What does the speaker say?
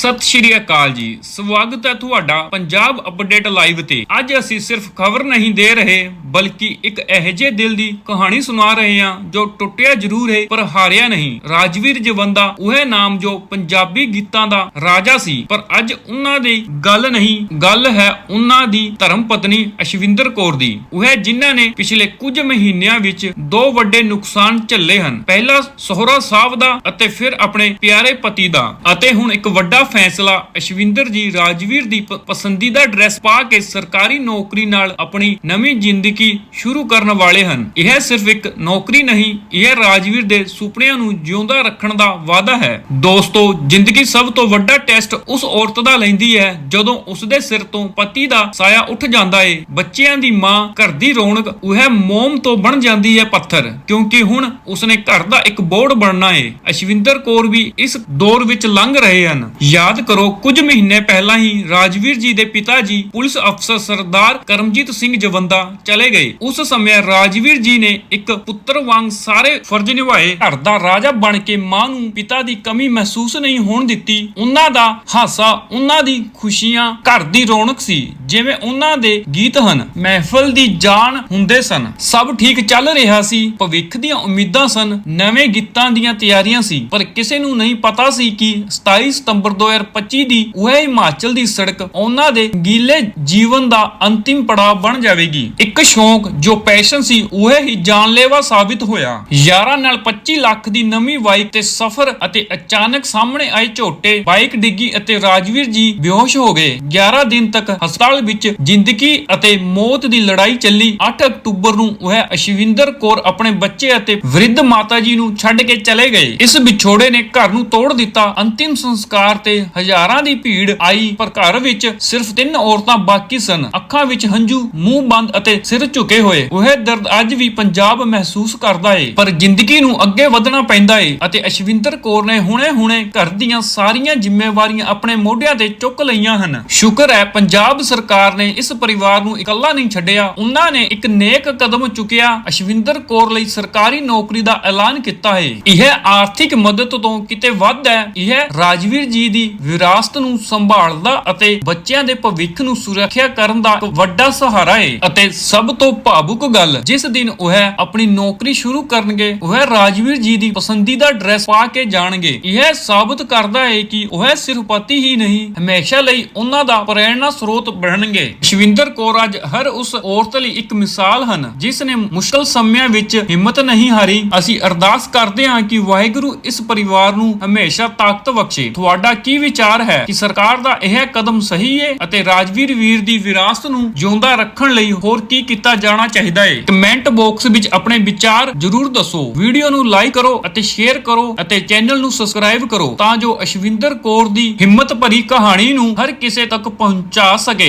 ਸਤਿ ਸ਼੍ਰੀ ਅਕਾਲ ਜੀ। ਸਵਾਗਤ ਹੈ ਤੁਹਾਡਾ ਪੰਜਾਬ ਅਪਡੇਟ ਲਾਈਵ ਤੇ। ਅੱਜ ਅਸੀਂ ਸਿਰਫ ਖਬਰ ਨਹੀਂ ਦੇ ਰਹੇ ਬਲਕਿ ਇੱਕ ਇਹੋ ਜਿਹੇ ਦਿਲ ਦੀ ਕਹਾਣੀ ਸੁਣਾ ਰਹੇ ਹਾਂ ਜੋ ਟੁੱਟਿਆ ਜ਼ਰੂਰ ਹੈ, ਪਰ ਹਾਰਿਆ ਨਹੀਂ। ਰਾਜਵੀਰ ਜਵੰਦਾ ਉਹ ਨਾਮ ਜੋ ਪੰਜਾਬੀ ਗੀਤਾਂ ਦਾ ਰਾਜਾ ਸੀ, ਪਰ ਅੱਜ ਉਹਨਾਂ ਦੀ ਗੱਲ ਨਹੀਂ, ਗੱਲ ਹੈ ਉਹਨਾਂ ਦੀ ਧਰਮ ਪਤਨੀ ਅਸ਼ਵਿੰਦਰ ਕੌਰ ਦੀ। ਉਹ ਜਿਨ੍ਹਾਂ ਨੇ ਪਿਛਲੇ ਕੁਝ ਮਹੀਨਿਆਂ ਵਿੱਚ ਦੋ ਵੱਡੇ ਨੁਕਸਾਨ ਝੱਲੇ ਹਨ। ਪਹਿਲਾ ਸਹੁਰਾ ਸਾਹਿਬ ਦਾ ਅਤੇ ਫਿਰ ਆਪਣੇ ਪਿਆਰੇ ਪਤੀ ਦਾ। ਅਤੇ ਹੁਣ ਇੱਕ ਵੱਡਾ ਫੈਸਲਾ ਅਸ਼ਵਿੰਦਰ ਜੀ ਰਾਜਵੀਰ ਦੀ ਪਸੰਦੀਦਾ ਡਰੈਸ ਪਾ ਕੇ ਸਰਕਾਰੀ ਨੌਕਰੀ ਨਾਲ ਆਪਣੀ ਨਵੀਂ ਜ਼ਿੰਦਗੀ ਸ਼ੁਰੂ ਕਰਨ ਵਾਲੇ ਹਨ। ਇਹ ਸਿਰਫ ਇੱਕ ਨੌਕਰੀ ਨਹੀਂ, ਇਹ ਰਾਜਵੀਰ ਦੇ ਸੁਪਨਿਆਂ ਨੂੰ ਜਿਉਂਦਾ ਰੱਖਣ ਦਾ ਵਾਅਦਾ ਹੈ। ਦੋਸਤੋ, ਜ਼ਿੰਦਗੀ ਸਭ ਤੋਂ ਵੱਡਾ ਟੈਸਟ ਉਸ ਔਰਤ ਦਾ ਲੈਂਦੀ ਹੈ, ਜਦੋਂ ਉਸ ਦੇ ਸਿਰ ਤੋਂ ਪਤੀ ਦਾ ਸਾਇਆ ਉੱਠ ਜਾਂਦਾ ਏ। ਬੱਚਿਆਂ ਦੀ ਮਾਂ ਘਰ ਦੀ ਰੌਣਕ ਉਹ ਮੋਮ ਤੋਂ ਬਣ ਜਾਂਦੀ ਹੈ ਪੱਥਰ, ਕਿਉਂਕਿ ਹੁਣ ਉਸਨੇ ਘਰ ਦਾ ਇੱਕ ਬੋਰਡ ਬਣਨਾ ਏ। ਅਸ਼ਵਿੰਦਰ ਕੌਰ ਵੀ ਇਸ ਦੌਰ ਵਿੱਚ ਲੰਘ ਰਹੇ ਹਨ। ਯਾਦ ਕਰੋ, ਕੁਝ ਮਹੀਨੇ ਪਹਿਲਾਂ ਹੀ ਰਾਜਵੀਰ ਜੀ ਦੇ ਪਿਤਾ ਜੀ ਪੁਲਿਸ ਅਫਸਰ ਸਰਦਾਰ ਕਰਮਜੀਤ ਸਿੰਘ ਜਵੰਦਾ ਚਲੇ ਗਏ ਉਸ ਸਮੇਂ ਰਾਜਵੀਰ ਜੀ ਨੇ ਇੱਕ ਪੁੱਤਰ ਵਾਂਗ ਸਾਰੇ ਫਰਜ਼ ਨਿਭਾਏ। ਘਰ ਦਾ ਰਾਜਾ ਬਣ ਕੇ ਮਾਂ ਨੂੰ ਪਿਤਾ ਦੀ ਕਮੀ ਮਹਿਸੂਸ ਨਹੀਂ ਹੋਣ ਦਿੱਤੀ। ਉਹਨਾਂ ਦਾ ਹਾਸਾ, ਉਹਨਾਂ ਦੀ ਖੁਸ਼ੀਆਂ ਘਰ ਦੀ ਰੌਣਕ ਸੀ। ਜਿਵੇਂ ਉਹਨਾਂ ਦੇ ਗੀਤ ਹਨ, ਮਹਿਫਲ ਦੀ ਜਾਨ ਹੁੰਦੇ ਸਨ। ਸਭ ਠੀਕ ਚੱਲ ਰਿਹਾ ਸੀ, ਭਵਿੱਖ ਦੀਆਂ ਉਮੀਦਾਂ ਸਨ, ਨਵੇਂ ਗੀਤਾਂ ਦੀਆਂ ਤਿਆਰੀਆਂ ਸੀ। ਪਰ ਕਿਸੇ ਨੂੰ ਨਹੀਂ ਪਤਾ ਸੀ ਕਿ 27 ਸਤੰਬਰ 2025 ਦੀ ਉਹ ਹਿਮਾਚਲ ਦੀ ਸੜਕ ਉਹਨਾਂ ਦੇ ਗੀਲੇ ਜੀਵਨ ਦਾ ਅੰਤਿਮ ਪੜਾਅ ਬਣ ਜਾਵੇਗੀ। ਇੱਕ ਸ਼ੌਂਕ ਜੋ ਪੈਸ਼ਨ ਸੀ, ਉਹ ਹੀ ਜਾਨਲੇਵਾ ਸਾਬਿਤ ਹੋਇਆ। ਯਾਰਾਂ ਨਾਲ 25 ਲੱਖ ਦੀ ਨਵੀਂ ਬਾਈਕ ਤੇ ਸਫ਼ਰ ਅਤੇ ਅਚਾਨਕ ਸਾਹਮਣੇ ਆਏ ਝੋਟੇ, ਬਾਈਕ ਡਿੱਗੀ ਅਤੇ ਰਾਜਵੀਰ ਜੀ ਬੇਹੋਸ਼ ਹੋ ਗਏ। 11 ਦਿਨ ਤੱਕ ਹਸਪਤਾਲ ਵਿੱਚ ਜ਼ਿੰਦਗੀ ਅਤੇ ਮੌਤ ਦੀ ਲੜਾਈ ਚੱਲੀ। 8 ਅਕਤੂਬਰ ਨੂੰ ਉਹ ਅਸ਼ਵਿੰਦਰ ਕੌਰ ਆਪਣੇ ਬੱਚੇ ਅਤੇ ਵਰਿੱਧ ਮਾਤਾ ਜੀ ਨੂੰ ਛੱਡ ਕੇ ਚਲੇ ਗਏ। ਇਸ ਵਿਛੋੜੇ ਨੇ ਘਰ ਨੂੰ ਤੋੜ ਦਿੱਤਾ। ਅੰਤਿਮ ਸੰਸਕਾਰ ਤੇ ਹਜ਼ਾਰਾਂ ਦੀ ਭੀੜ ਆਈ, ਪਰ ਘਰ ਵਿੱਚ ਸਿਰਫ ਤਿੰਨ ਔਰਤਾਂ ਬਾਕੀ ਸਨ। ਅੱਖਾਂ ਵਿੱਚ ਹੰਝੂ, ਮੂੰਹ ਬੰਦ ਅਤੇ ਸਿਰ ਝੁਕੇ ਹੋਏ। ਉਹ ਦਰਦ ਅੱਜ ਵੀ ਪੰਜਾਬ ਮਹਿਸੂਸ ਕਰਦਾ ਏ। ਪਰ ਜ਼ਿੰਦਗੀ ਨੂੰ ਅੱਗੇ ਵਧਣਾ ਪੈਂਦਾ ਏ ਅਤੇ ਅਸ਼ਵਿੰਦਰ ਕੌਰ ਨੇ ਹੁਣੇ-ਹੁਣੇ ਘਰ ਦੀਆਂ ਸਾਰੀਆਂ ਜ਼ਿੰਮੇਵਾਰੀਆਂ ਆਪਣੇ ਮੋਢਿਆਂ ਤੇ ਚੁੱਕ ਲਈਆਂ ਹਨ। ਸ਼ੁਕਰ ਹੈ, ਪੰਜਾਬ ਸਰਕਾਰ ਨੇ ਇਸ ਪਰਿਵਾਰ ਨੂੰ ਇਕੱਲਾ ਨਹੀਂ ਛੱਡਿਆ, ਉਹਨਾਂ ਨੇ ਇੱਕ ਨੇਕ ਕਦਮ ਚੁੱਕਿਆ, ਅਸ਼ਵਿੰਦਰ ਕੌਰ ਲਈ ਸਰਕਾਰੀ ਨੌਕਰੀ ਦਾ ਐਲਾਨ ਕੀਤਾ ਹੈ। ਇਹ ਆਰਥਿਕ ਮਦਦ ਤੋਂ ਕਿਤੇ ਵੱਧ ਹੈ। ਇਹ ਰਾਜਵੀਰ ਜੀ ਦੀ ਵਿਰਾਸਤ ਨੂੰ ਸੰਭਾਲਦਾ ਅਤੇ ਬੱਚਿਆਂ ਦੇ ਭਵਿੱਖ ਨੂੰ ਸੁਰੱਖਿਆ ਕਰਨ ਦਾ ਇੱਕ ਵੱਡਾ ਸਹਾਰਾ ਹੈ। ਅਤੇ ਸਭ ਤੋਂ ਭਾਵੁਕ ਗੱਲ, ਜਿਸ ਦਿਨ ਉਹ ਆਪਣੀ ਨੌਕਰੀ ਸ਼ੁਰੂ ਕਰਨਗੇ, ਉਹ ਰਾਜਵੀਰ ਜੀ ਦੀ ਪਸੰਦੀਦਾ ਡਰੈਸ ਪਾ ਕੇ ਜਾਣਗੇ। ਇਹ ਸਾਬਤ ਕਰਦਾ ਹੈ ਕਿ ਉਹ ਸਿਰਫ ਪਤੀ ਹੀ ਨਹੀਂ, ਹਮੇਸ਼ਾ ਲਈ ਉਹਨਾਂ ਦਾ ਪ੍ਰੇਰਣਾ ਸਰੋਤ ਬਣ ਬਣਨਗੇ ਸ਼ਵਿੰਦਰ ਕੌਰ ਅੱਜ ਹਰ ਉਸ ਔਰਤ ਲਈ ਇੱਕ ਮਿਸਾਲ ਹਨ, ਜਿਸ ਨੇ ਮੁਸ਼ਕਲ ਸਮਿਆਂ ਵਿੱਚ ਹਿੰਮਤ ਨਹੀਂ ਹਾਰੀ। ਅਸੀਂ ਅਰਦਾਸ ਕਰਦੇ ਹਾਂ ਕਿ ਵਾਹਿਗੁਰੂ ਇਸ ਪਰਿਵਾਰ ਨੂੰ ਹਮੇਸ਼ਾ ਤਾਕਤ ਬਖਸ਼ੇ। ਤੁਹਾਡਾ ਕੀ ਵਿਚਾਰ ਹੈ ਕਿ ਸਰਕਾਰ ਦਾ ਇਹ ਕਦਮ ਸਹੀ ਹੈ ਅਤੇ ਰਾਜਵੀਰ ਵੀਰ ਦੀ ਵਿਰਾਸਤ ਨੂੰ ਜਿਉਂਦਾ ਰੱਖਣ ਲਈ ਹੋਰ ਕੀ ਕੀਤਾ ਜਾਣਾ ਚਾਹੀਦਾ ਹੈ ਕਮੈਂਟ ਬਾਕਸ ਵਿੱਚ ਆਪਣੇ ਵਿਚਾਰ ਜਰੂਰ ਦੱਸੋ। ਵੀਡੀਓ ਨੂੰ ਲਾਈਕ ਕਰੋ ਅਤੇ ਸ਼ੇਅਰ ਕਰੋ ਅਤੇ ਚੈਨਲ ਨੂੰ ਸਬਸਕ੍ਰਾਈਬ ਕਰੋ ਤਾਂ ਜੋ ਅਸ਼ਵਿੰਦਰ ਕੌਰ ਦੀ ਹਿੰਮਤ ਭਰੀ ਕਹਾਣੀ ਨੂੰ ਹਰ ਕਿਸੇ ਤੱਕ ਪਹੁੰਚਾ ਸਕੇ।